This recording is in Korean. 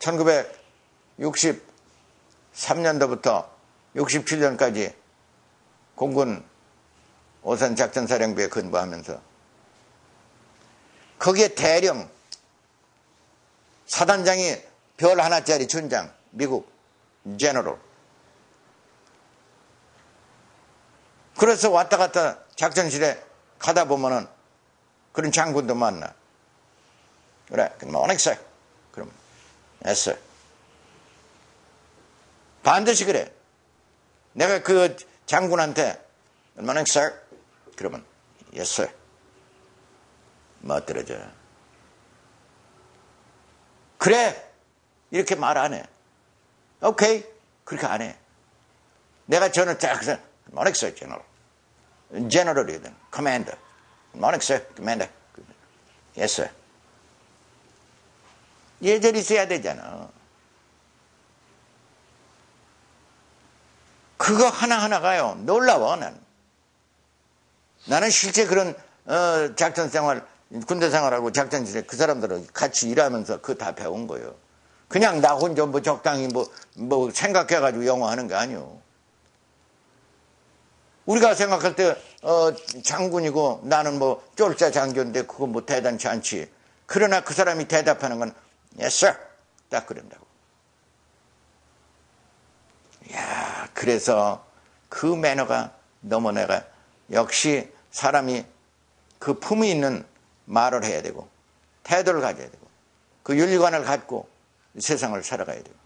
1963년도부터 67년까지 공군 오산 작전사령부에 근무하면서 거기에 대령 사단장이 별 하나짜리 준장 미국 제너럴. 그래서 왔다 갔다 작전실에 가다 보면은 그런 장군도 만나. 그래 어넥스 그럼 했어 반드시 그래 내가 그 장군한테 얼마나 sir? 그러면 yes sir. 멋들어져. 그래 이렇게 말 안 해. 오케이 그렇게 안 해. 내가 저는 딱 morning sir general. general이거든. commander. morning sir commander. yes sir. 예절이 있어야 되잖아. 그거 하나하나가요. 놀라워, 나는. 나는 실제 그런, 어, 작전 생활, 군대 생활하고 작전실에 그 사람들은 같이 일하면서 그거 다 배운 거예요. 그냥 나 혼자 뭐 적당히 뭐, 뭐 생각해가지고 영어 하는 게 아니요. 우리가 생각할 때, 어, 장군이고 나는 뭐 쫄자 장교인데 그거 뭐 대단치 않지. 그러나 그 사람이 대답하는 건, yes, sir. 딱 그런다고. 야, 그래서 그 매너가 너무 내가 역시 사람이 그 품이 있는 말을 해야 되고 태도를 가져야 되고 그 윤리관을 갖고 세상을 살아가야 되고